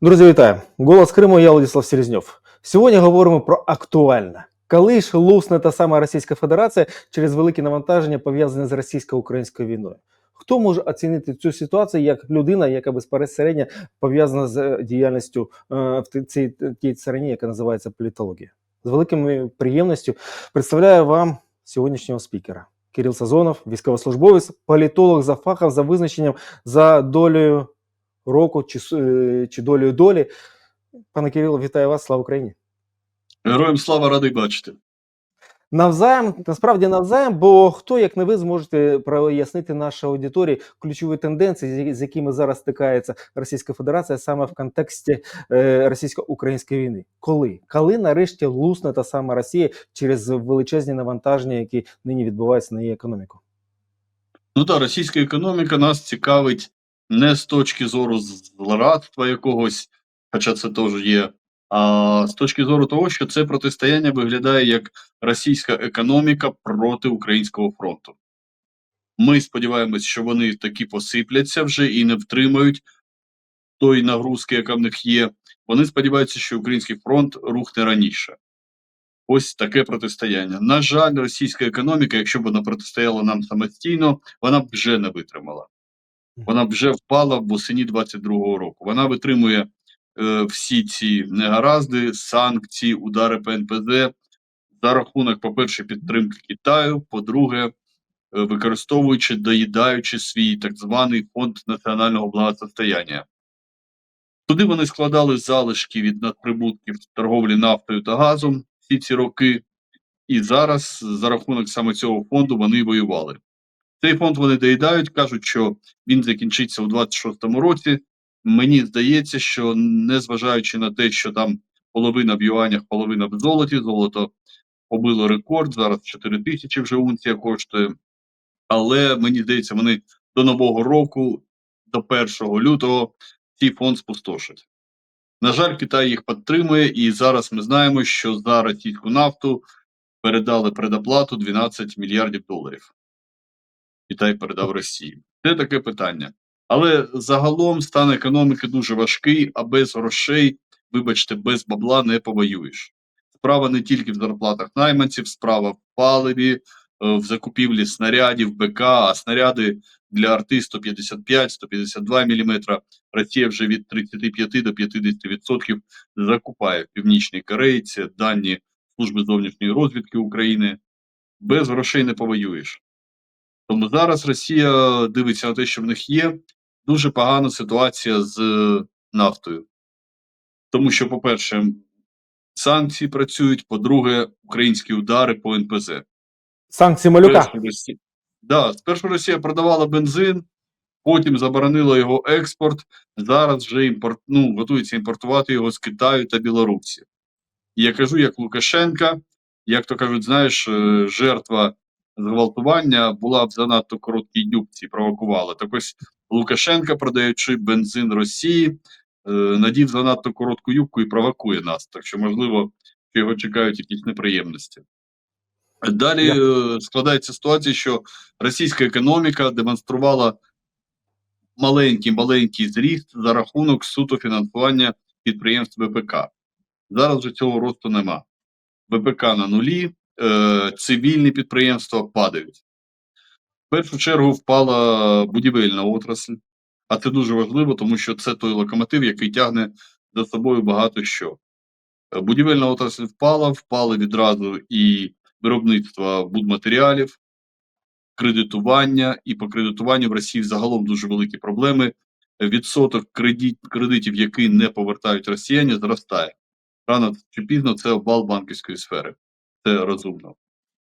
Друзі, вітаю! Голос Криму, я Владислав Селезньов. Сьогодні говоримо про актуальне. Коли ж лусне та сама Російська Федерація через великі навантаження пов'язані з російсько-українською війною? Хто може оцінити цю ситуацію як людина, яка безпосередньо пов'язана з е, діяльністю е, в цій тій царині, яка називається політологія? З великою приємністю представляю вам сьогоднішнього спікера. Кирил Сазонов, військовослужбовець, політолог за фахом, за визначенням, за долею року чи, е, чи долею долі. Пане Кирило, вітаю вас, слава Україні! Героям слава радий бачити. Навзаєм, насправді навзаєм, бо хто, як не ви, зможете прояснити нашій аудиторії ключові тенденції, з- якими зараз стикається Російська Федерація саме в контексті е, російсько-української війни. Коли? Коли нарешті лусне та сама Росія через величезні навантаження, які нині відбуваються на її економіку? Ну так, російська економіка нас цікавить не з точки зору злорадства якогось, хоча це теж є, а з точки зору того, що це протистояння виглядає як російська економіка проти українського фронту. Ми сподіваємось, що вони таки посипляться вже і не втримають тої нагрузки, яка в них є. Вони сподіваються, що український фронт рухне раніше. Ось таке протистояння. На жаль, російська економіка, якщо б вона протистояла нам самостійно, вона б вже не витримала. Вона вже впала в восені 22-го року. Вона витримує е, всі ці негаразди, санкції, удари по НПЗ за рахунок, по-перше, підтримки Китаю, по-друге, е, використовуючи, доїдаючи свій так званий фонд національного благосостояння. Туди вони складали залишки від надприбутків торговлі нафтою та газом всі ці роки, і зараз за рахунок саме цього фонду вони воювали. Цей фонд вони доїдають, кажуть, що він закінчиться у 26-му році. Мені здається, що незважаючи на те, що там половина в юанях, половина в золоті, золото побило рекорд, зараз 4 тисячі вже унція коштує. Але мені здається, вони до нового року, до 1 лютого, цей фонд спустошать. На жаль, Китай їх підтримує, і зараз ми знаємо, що за російську нафту передали предоплату 12 мільярдів доларів. Китай передав Росії. Це таке питання. Але загалом стан економіки дуже важкий, а без грошей, вибачте, без бабла не повоюєш. Справа не тільки в зарплатах найманців, справа в паливі, е, в закупівлі снарядів, БК, а снаряди для арти 155-152 мм. Росія вже від 35 до 50% закупає в Північній Кореї. Це дані Служби зовнішньої розвідки України. Без грошей не повоюєш. Тому зараз Росія дивиться на те, що в них є дуже погана ситуація з е, нафтою. Тому що, по-перше, санкції працюють, по-друге, українські удари по НПЗ. Санкції малюка. Спершу Росія, да, спершу Росія продавала бензин, потім заборонила його експорт. Зараз вже імпорт, ну, готується імпортувати його з Китаю та Білорусі. І я кажу, як Лукашенка, як то кажуть, знаєш, е, жертва зґвалтування була в занадто короткій юбці, провокувала. Так ось Лукашенка, продаючи бензин Росії, е, надів занадто коротку юбку і провокує нас. Так що, можливо, його чекають якісь неприємності. Далі е, складається ситуація, що російська економіка демонструвала маленький маленький зріст за рахунок суто фінансування підприємств ВПК. Зараз вже цього росту нема. ВПК на нулі, е, цивільні підприємства падають. В першу чергу впала будівельна отрасль, а це дуже важливо, тому що це той локомотив, який тягне за собою багато що. Е, Будівельна отрасль впала, впали відразу і виробництво будматеріалів, кредитування, і по кредитуванню в Росії загалом дуже великі проблеми. Відсоток кредит, кредитів, які не повертають росіяни, зростає. Рано чи пізно це обвал банківської сфери. Це розумно.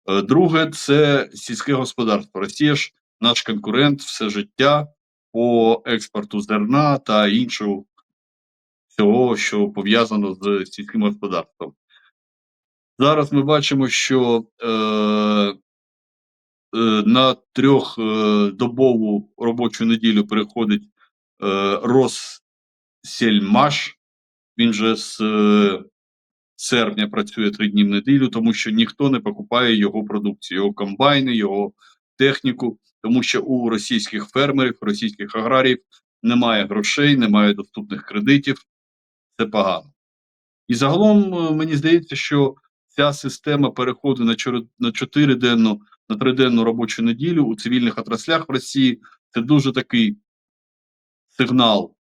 Е, Друге, це сільське господарство. Росія ж наш конкурент все життя по експорту зерна та іншого всього, що пов'язано з сільським господарством. Зараз ми бачимо, що е, е, на трьохдобову робочу неділю переходить е, Россельмаш. Він же з е, серпня працює три дні в неділю, тому що ніхто не покупає його продукцію, його комбайни, його техніку, тому що у російських фермерів, російських аграріїв немає грошей, немає доступних кредитів. це погано. І загалом е, мені здається, що ця система переходу на чотириденну, на триденну робочу неділю у цивільних отраслях в Росії це дуже такий сигнал,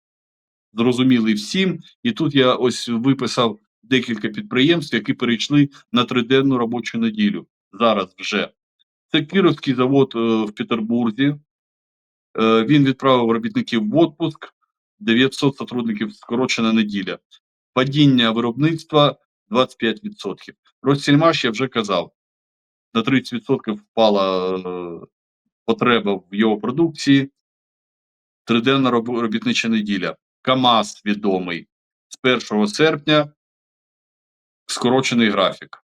зрозумілий всім. І тут я ось виписав декілька підприємств, які перейшли на триденну робочу неділю. Зараз вже. Це Кіровський завод е, в Петербурзі. Е, Він відправив робітників в отпуск. 900 сотрудників скорочена неділя. Падіння виробництва 25%. Россельмаш, я вже казав, на 30% впала е, потреба в його продукції. Триденна робітнича неділя. КАМАЗ відомий. З 1 серпня скорочений графік.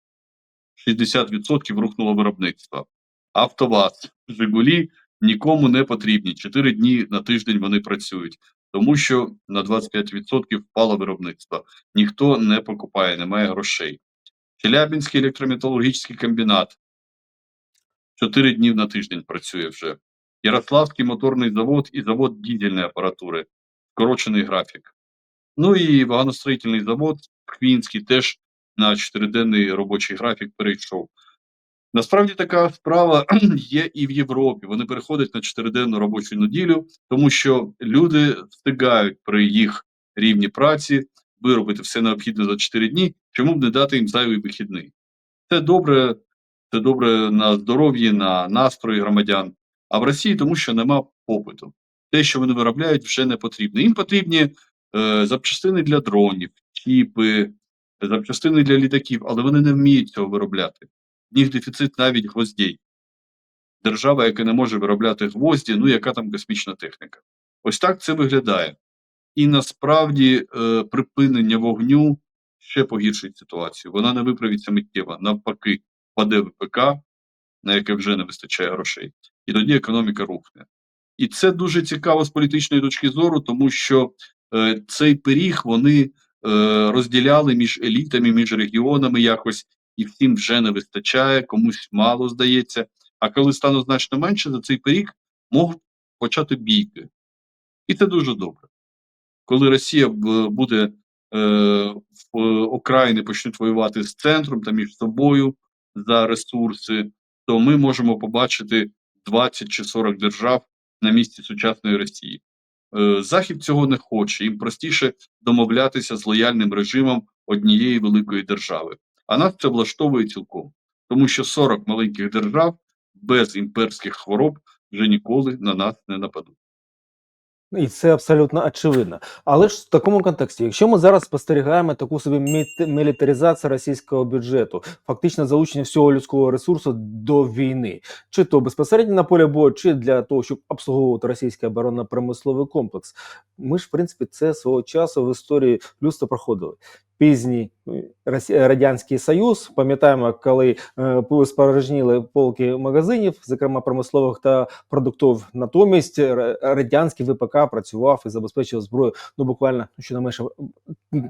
60% рухнуло виробництво. АвтоВАЗ, Жигулі нікому не потрібні. 4 дні на тиждень вони працюють, тому що на 25% впало виробництво. Ніхто не покупає, немає грошей. Челябинський електрометалургічний комбінат 4 дні на тиждень працює вже. Ярославський моторний завод і завод дізельної апаратури. Скорочений графік. Ну і вагоностроїтельний завод Хвінський теж на 4-денний робочий графік перейшов. Насправді така справа є і в Європі. Вони переходять на 4-денну робочу неділю, тому що люди встигають при їх рівні праці виробити все необхідне за 4 дні, чому б не дати їм зайвий вихідний. Це добре, це добре на здоров'ї, на настрої громадян. А в Росії тому, що нема попиту. Те, що вони виробляють, вже не потрібно. Їм потрібні е, запчастини для дронів, чіпи, запчастини для літаків, але вони не вміють цього виробляти. В них дефіцит навіть гвоздей. Держава, яка не може виробляти гвозді, ну яка там космічна техніка. Ось так це виглядає. І насправді е, припинення вогню ще погіршить ситуацію. Вона не виправиться миттєво. Навпаки, паде ВПК, на яке вже не вистачає грошей, і тоді економіка рухне. І це дуже цікаво з політичної точки зору, тому що е, цей пиріг вони розділяли між елітами, між регіонами якось, і всім вже не вистачає, комусь мало здається. А коли стане значно менше, за цей пиріг можуть почати бійки. І це дуже добре. Коли Росія буде е, в окраїни почнуть воювати з центром та між собою за ресурси, то ми можемо побачити 20 чи 40 держав на місці сучасної Росії. Е, Захід цього не хоче, їм простіше домовлятися з лояльним режимом однієї великої держави. А нас це влаштовує цілком, тому що 40 маленьких держав без імперських хвороб вже ніколи на нас не нападуть. І це абсолютно очевидно. Але ж в такому контексті, якщо ми зараз спостерігаємо таку собі мілітаризацію російського бюджету, фактично залучення всього людського ресурсу до війни, чи то безпосередньо на полі бою, чи для того, щоб обслуговувати російський оборонно-промисловий комплекс, ми ж, в принципі, це свого часу в історії людства проходили. Пізній е, Радянський Союз, пам'ятаємо, коли е, спорожніли полки магазинів, зокрема промислових та продуктів. Натомість радянський ВПК працював і забезпечував зброю ну буквально щонайменше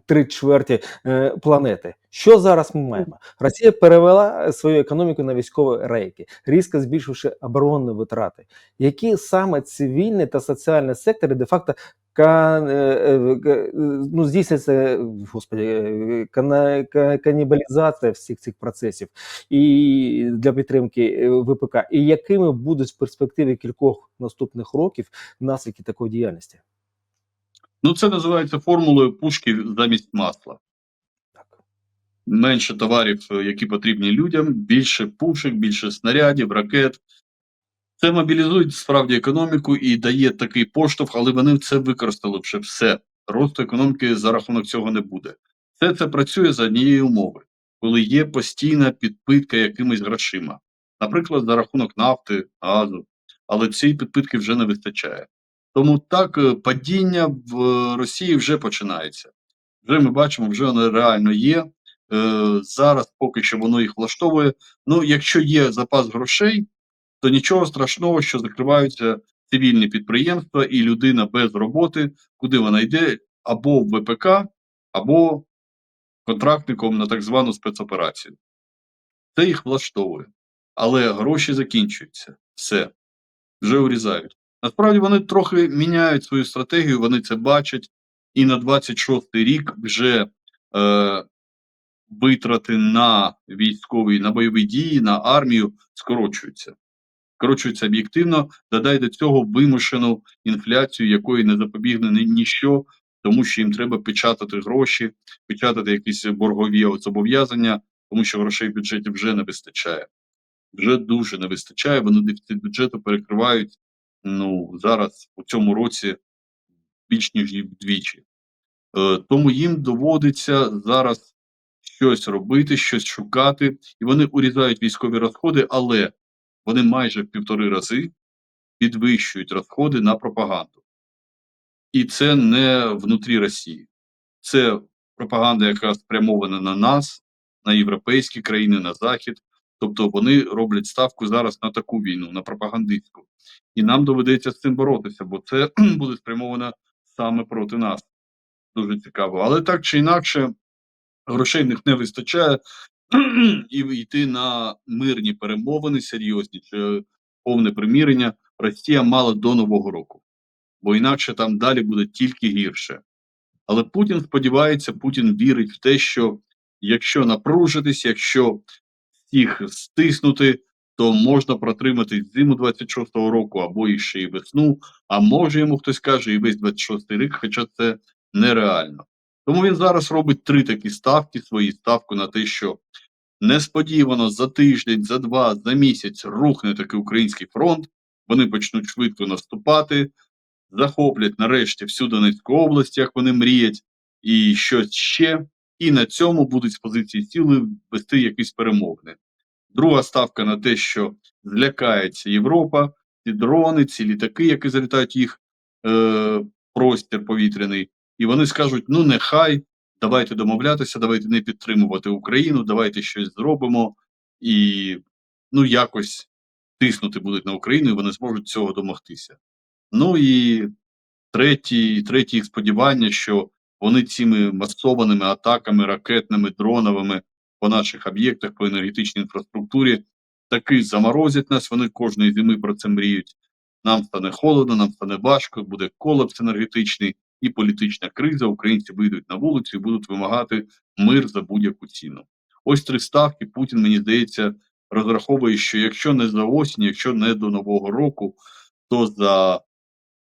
три чверті е, планети. Що зараз ми маємо? Росія перевела свою економіку на військові рейки, різко збільшивши оборонні витрати. Які саме цивільні та соціальні сектори де-факто ка, е, е, ну, здійснюється господи, канібалізація всіх цих процесів і для підтримки е, ВПК, і якими будуть в перспективі кількох наступних років наслідки такої діяльності? Ну, це називається формулою пушки замість масла. Так. Менше товарів, які потрібні людям, більше пушек, більше снарядів, ракет. Це мобілізує справді економіку і дає такий поштовх, але вони це використали вже все. Росту економіки за рахунок цього не буде. Все це працює за однієї умови, коли є постійна підпитка якимись грошима, наприклад, за рахунок нафти, газу, але цієї підпитки вже не вистачає. Тому так е, падіння в е, Росії вже починається. Вже ми бачимо, вже воно реально є. Е, Зараз поки що воно їх влаштовує. Ну, якщо є запас грошей, то нічого страшного, що закриваються цивільні підприємства і людина без роботи, куди вона йде, або в ВПК, або контрактником на так звану спецоперацію. Це їх влаштовує. Але гроші закінчуються. Все. Вже урізають. Насправді вони трохи міняють свою стратегію, вони це бачать. і на 26 рік вже е, витрати на військові, на бойові дії, на армію скорочуються. Скорочуються об'єктивно, додай до цього вимушену інфляцію, якої не запобігне ні- ніщо, тому що їм треба печатати гроші, печатати якісь боргові зобов'язання, тому що грошей в бюджеті вже не вистачає. Вже дуже не вистачає. Вони дефіцит бюджету перекривають ну зараз у цьому році більш ніж вдвічі. Е, тому їм доводиться зараз щось робити, щось шукати, і вони урізають військові розходи, але вони майже в півтори рази підвищують розходи на пропаганду. І це не внутрі Росії, це пропаганда, яка спрямована на нас, на європейські країни, на Захід. Тобто вони роблять ставку зараз на таку війну, на пропагандистську. І нам доведеться з цим боротися, бо це буде спрямовано саме проти нас. Дуже цікаво. Але так чи інакше, грошей в них не вистачає, і йти на мирні перемовини, серйозні чи повне примирення Росія мала до Нового року, бо інакше там далі буде тільки гірше. Але Путін сподівається, Путін вірить в те, що якщо напружитись, якщо всіх стиснути, то можна протримати зиму 26-го року або іще і весну. А може йому хтось каже, і весь 26-й рік, хоча це нереально. Тому він зараз робить три такі ставки: свої ставку на те, що несподівано за тиждень, за два, за місяць рухне такий український фронт. Вони почнуть швидко наступати, захоплять нарешті всю Донецьку область, як вони мріють, і щось ще. І на цьому будуть з позиції сили вести якісь перемовини. Друга ставка на те, що злякається Європа, ці дрони, ці літаки, які залітають їх е, простір повітряний, і вони скажуть: ну нехай, давайте домовлятися, давайте не підтримувати Україну, давайте щось зробимо, і ну якось тиснути будуть на Україну, і вони зможуть цього домогтися. Ну і третій, третє їх сподівання, що вони цими масованими атаками, ракетними, дроновими по наших об'єктах, по енергетичній інфраструктурі, таки заморозять нас. Вони кожної зими про це мріють. Нам стане холодно, нам стане важко, буде колапс енергетичний і політична криза. Українці вийдуть на вулицю і будуть вимагати мир за будь-яку ціну. Ось три ставки. Путін, мені здається, розраховує, що якщо не за осінь, якщо не до Нового року, то за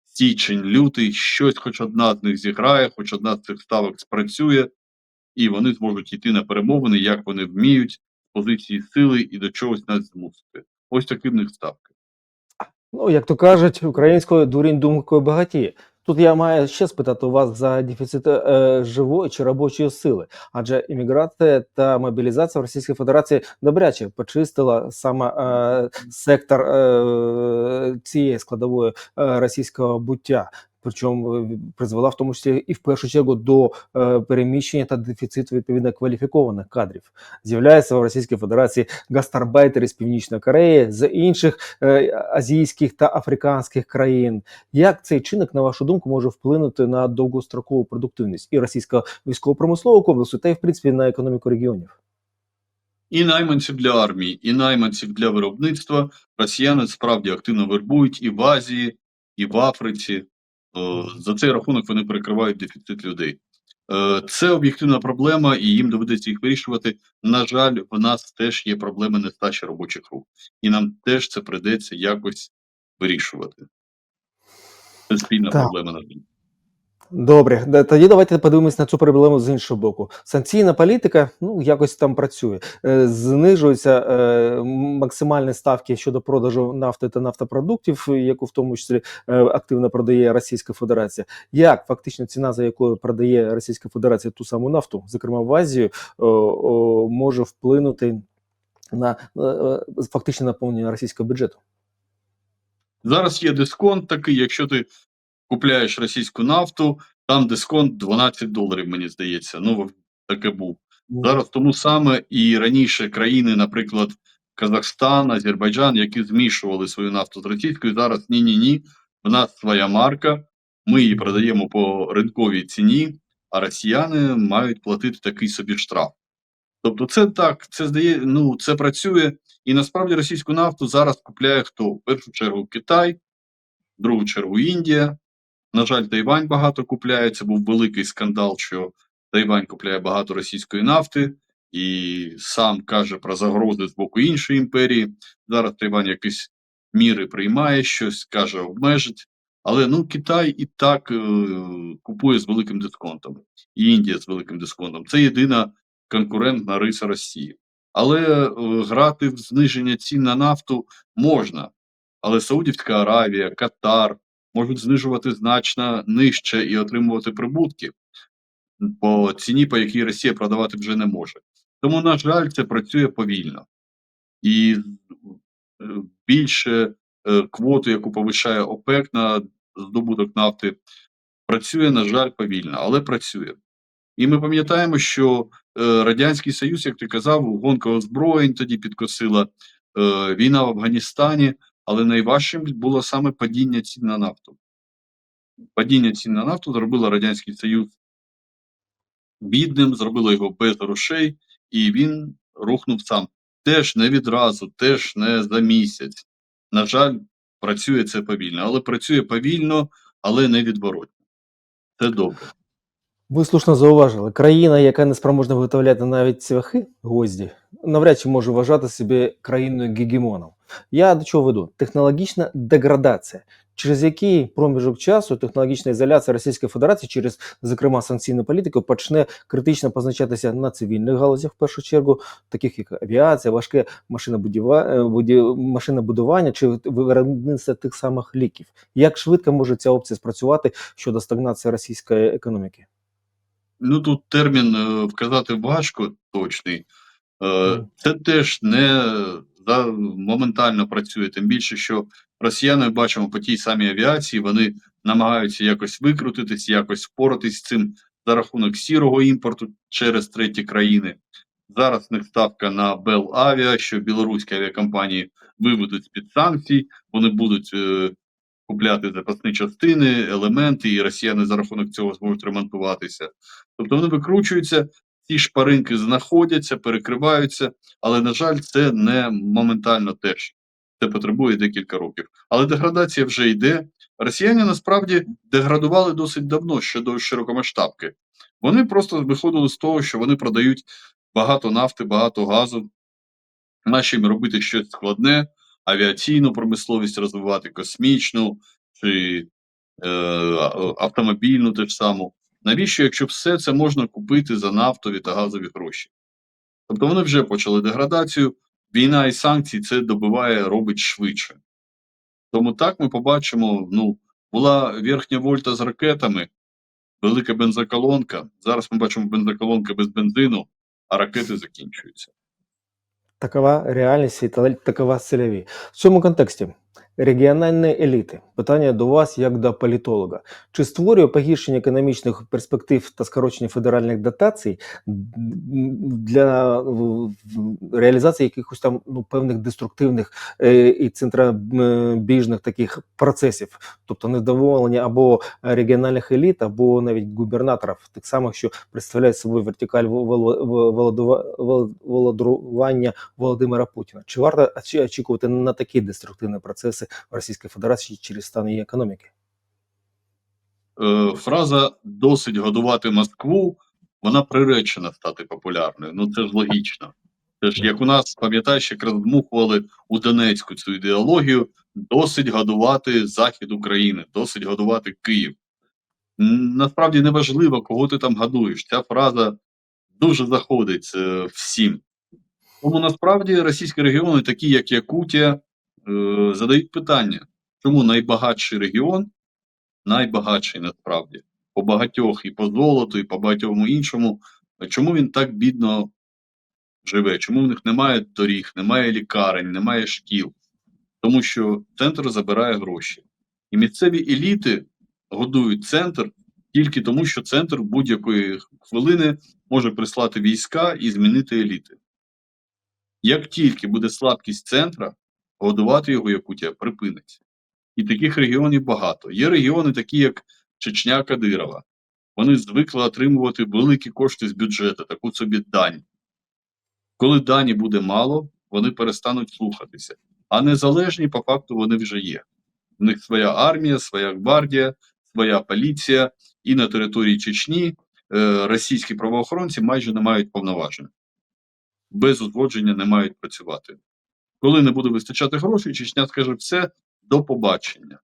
січень, лютий, щось, хоч одна з них зіграє, хоч одна з цих ставок спрацює, і вони зможуть йти на перемовини, як вони вміють, з позиції сили і до чогось нас змусити. Ось такі в них ставки. Ну, як то кажуть, українською дурінь думкою багатіє. Тут я маю ще спитати у вас за дефіцит е, живої чи робочої сили, адже імміграція та мобілізація в Російській Федерації добряче почистила саме е, сектор е, цієї складової е, російського буття. Причому е, призвела в тому числі і в першу чергу до е, переміщення та дефіциту відповідно кваліфікованих кадрів. З'являються в Російській Федерації гастарбайтери з Північної Кореї, з інших е, азійських та африканських країн. Як цей чинник, на вашу думку, може вплинути на довгострокову продуктивність і російського військово-промислового комплексу, та й в принципі на економіку регіонів? І найманців для армії, і найманців для виробництва росіяни справді активно вербують і в Азії, і в Африці. Е, За цей рахунок вони перекривають дефіцит людей. Е, Це об'єктивна проблема, і їм доведеться їх вирішувати. На жаль, в нас теж є проблеми нестачі робочих рук, і нам теж це придеться якось вирішувати. Це спільна Так. проблема на жаль. Добре, тоді давайте подивимось на цю проблему з іншого боку. Санкційна політика ну якось там працює. Е, Знижуються е, максимальні ставки щодо продажу нафти та нафтопродуктів, яку в тому числі е, активно продає Російська Федерація. Як фактично ціна, за якою продає Російська Федерація ту саму нафту, зокрема в Азію, може вплинути на е, наповнення російського бюджету? Зараз є дисконт такий, якщо ти купляєш російську нафту, там дисконт 12 доларів, мені здається. Ну, таке був. Зараз тому саме і раніше країни, наприклад, Казахстан, Азербайджан, які змішували свою нафту з російською, зараз ні, ні, ні. В нас своя марка, ми її продаємо по ринковій ціні, а росіяни мають платити такий собі штраф. Тобто, це так, це здає, ну це працює, і насправді російську нафту зараз купляє хто? В першу чергу Китай, в другу чергу Індія, На жаль, Тайвань багато купляє. Це був великий скандал, що Тайвань купляє багато російської нафти і сам каже про загрози з боку іншої імперії. Зараз Тайвань якісь міри приймає, щось каже, обмежить. Але ну Китай і так е, купує з великим дисконтом, і Індія з великим дисконтом. Це єдина конкурентна риса Росії. Але е, грати в зниження цін на нафту можна. Але Саудівська Аравія, Катар можуть знижувати значно нижче і отримувати прибутки по ціні, по якій Росія продавати вже не може. Тому, на жаль, це працює повільно. І е, більше е, квоту, яку повишає ОПЕК на здобуток нафти, працює, на жаль, повільно, але працює. І ми пам'ятаємо, що е, Радянський Союз, як ти казав, гонка озброєнь тоді підкосила війна в Афганістані, але найважчим було саме падіння цін на нафту. Падіння цін на нафту зробило Радянський Союз бідним, зробило його без грошей, і він рухнув сам. Теж не відразу, теж не за місяць. На жаль, працює це повільно, але працює повільно, але не відворотно. Це добре. Ви слушно зауважили, країна, яка не спроможна виготовляти навіть цвяхи гвозді, навряд чи може вважати себе країною гегемоном. Я до чого веду? Технологічна деградація, через який проміжок часу технологічна ізоляція Російської Федерації через, зокрема, санкційну політику почне критично позначатися на цивільних галузях, в першу чергу, таких як авіація, важке е, машинобудування чи виробництво тих самих ліків. Як швидко може ця опція спрацювати щодо стагнації російської економіки? Ну тут термін е, вказати важко точний. Е, Це теж не за, моментально працює. Тим більше, що росіяни бачимо по тій самій авіації, вони намагаються якось викрутитись, якось впоратись з цим за рахунок сірого імпорту через треті країни. Зараз в них ставка на Белавіа, що білоруські авіакомпанії виведуть з-під санкцій, вони будуть е, купляти запасні частини, елементи, і росіяни за рахунок цього зможуть ремонтуватися. Тобто вони викручуються, ці шпаринки знаходяться, перекриваються, але, на жаль, це не моментально теж. Це потребує декілька років. Але деградація вже йде. Росіяни насправді деградували досить давно щодо широкомасштабки. Вони просто виходили з того, що вони продають багато нафти, багато газу. Наші їм робити щось складне, авіаційну промисловість розвивати, космічну чи е, автомобільну теж саму. Навіщо, якщо все це можна купити за нафтові та газові гроші? Тобто вони вже почали деградацію, війна і санкції це добиває, робить швидше. Тому так ми побачимо: ну, була верхня вольта з ракетами, велика бензоколонка. Зараз ми бачимо бензоколонка без бензину, а ракети закінчуються. Такова реальність і такова цільові. В цьому контексті регіональні еліти. Питання до вас як до політолога. Чи створює погіршення економічних перспектив та скорочення федеральних дотацій для реалізації якихось там ну, певних деструктивних е, і центробіжних таких процесів, тобто невдоволення або регіональних еліт, або навіть губернаторів, тих самих, що представляють собою вертикаль воло- володарування Володимира Путіна. Чи варто очікувати на такі деструктивні процеси в Російській Федерації через стан її економіки? Е, фраза досить годувати Москву, вона приречена стати популярною. Ну це ж логічно. Це ж як у нас, пам'ятаєш, як роздмухували у Донецьку цю ідеологію, досить годувати захід України, досить годувати Київ. Насправді не важливо, кого ти там годуєш. Ця фраза дуже заходить е, всім. Тому насправді російські регіони, такі як Якутія, задають питання, чому найбагатший регіон, найбагатший насправді, по багатьох і по золоту, і по багатьому іншому, чому він так бідно живе? Чому в них немає доріг, немає лікарень, немає шкіл? Тому що центр забирає гроші. І місцеві еліти годують центр тільки тому, що центр будь-якої хвилини може прислати війська і змінити еліти. Як тільки буде слабкість центра, годувати його Якутія припиниться. І таких регіонів багато. Є регіони, такі як Чечня Кадирова. Вони звикли отримувати великі кошти з бюджету, таку собі дань. Коли дані буде мало, вони перестануть слухатися. А незалежні, по факту, вони вже є. У них своя армія, своя гвардія, своя поліція, і на території Чечні е, російські правоохоронці майже не мають повноважень. Без узгодження не мають працювати. Коли не буде вистачати грошей, Чечня скаже все до побачення.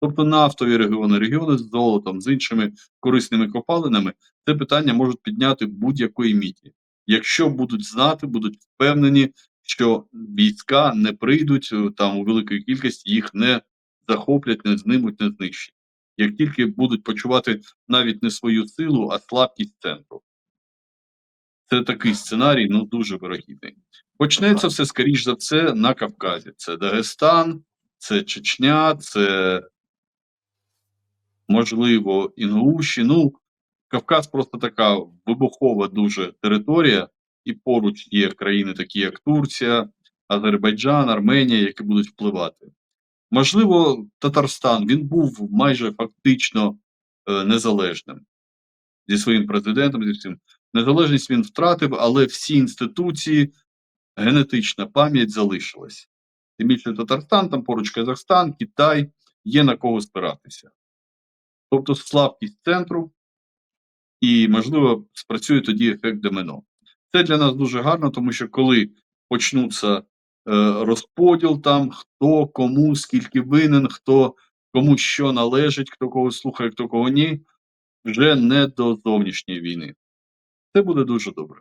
Тобто нафтові регіони, регіони з золотом, з іншими корисними копалинами, це питання можуть підняти будь-якої міті. Якщо будуть знати, будуть впевнені, що війська не прийдуть е, там у великій кількості, їх не захоплять, не знимуть, не знищать. Як тільки будуть почувати навіть не свою силу, а слабкість центру. Це такий сценарій, ну дуже вирогідний. Почнеться все, скоріш за все, на Кавказі. Це Дагестан, це Чечня, це можливо Інгуші. Ну, Кавказ просто така вибухова дуже територія, і поруч є країни, такі як Турція, Азербайджан, Арменія, які будуть впливати. Можливо, Татарстан він був майже фактично е, незалежним зі своїм президентом, зі всім. Незалежність він втратив, але всі інституції, генетична пам'ять залишилась. Тим більше Татарстан, там поруч Казахстан, Китай, є на кого спиратися. Тобто слабкість центру, і, можливо, спрацює тоді ефект домино. Це для нас дуже гарно, тому що коли почнуться е, розподіл там, хто кому скільки винен, хто кому що належить, хто кого слухає, хто кого ні, вже не до зовнішньої війни. Це буде дуже добре.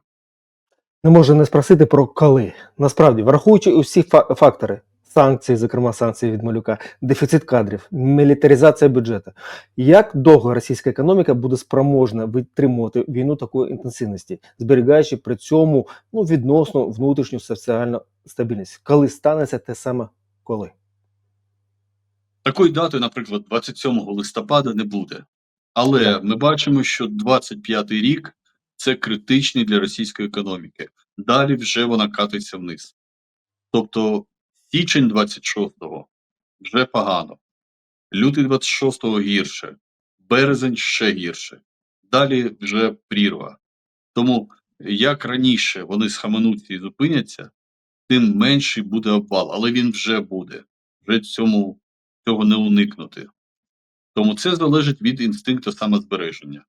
Не можу не спросити про коли. Насправді, враховуючи усі фа- фактори, санкції, зокрема санкції від малюка, дефіцит кадрів, мілітаризація бюджету, як довго російська економіка буде спроможна витримувати війну такої інтенсивності, зберігаючи при цьому ну, відносно внутрішню соціальну стабільність? Коли станеться те саме коли? Такої дати, наприклад, 27 листопада не буде. Але ми бачимо, що 25 рік це критичний для російської економіки. Далі вже вона катиться вниз. Тобто січень 26-го вже погано, лютий 26-го гірше, березень ще гірше. Далі вже прірва. Тому як раніше вони схаменуться і зупиняться, тим менший буде обвал, але він вже буде. Вже цьому цього не уникнути. Тому це залежить від інстинкту самозбереження.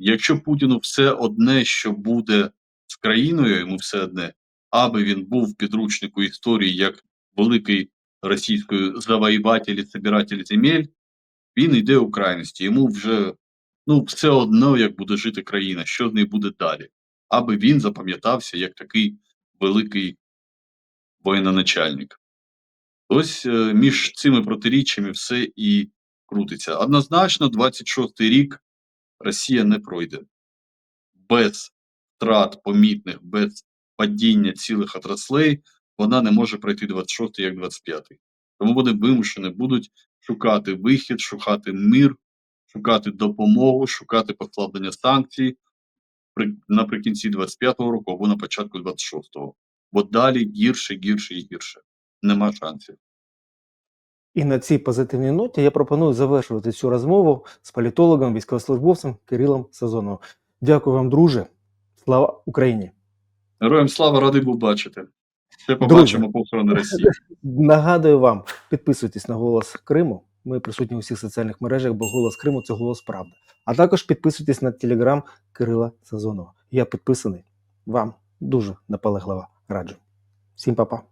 Якщо Путіну все одне, що буде з країною, йому все одне, аби він був в підручнику історії як великий російською завоюватель і собиратель земель, він йде у крайності. Йому вже ну, все одно, як буде жити країна, що з нею буде далі, аби він запам'ятався як такий великий воєноначальник. Ось е, між цими протиріччями все і крутиться. Однозначно, 26-й рік Росія не пройде без втрат помітних, без падіння цілих отраслей, вона не може пройти 26-й як 25-й. Тому вони вимушені будуть шукати вихід, шукати мир, шукати допомогу, шукати послаблення санкцій наприкінці 25-го року або на початку 26-го. Бо далі гірше, гірше і гірше. Нема шансів. І на цій позитивній ноті я пропоную завершувати цю розмову з політологом, військовослужбовцем Кирилом Сазоновим. Дякую вам, друже. Слава Україні! Героям слава, радий був бачити. Ще побачимо похорони Росії. Нагадую вам, підписуйтесь на голос Криму. Ми присутні у всіх соціальних мережах, бо голос Криму це голос правди. А також підписуйтесь на телеграм Кирила Сазонова. Я підписаний. Вам дуже наполегливо раджу. Всім па-па.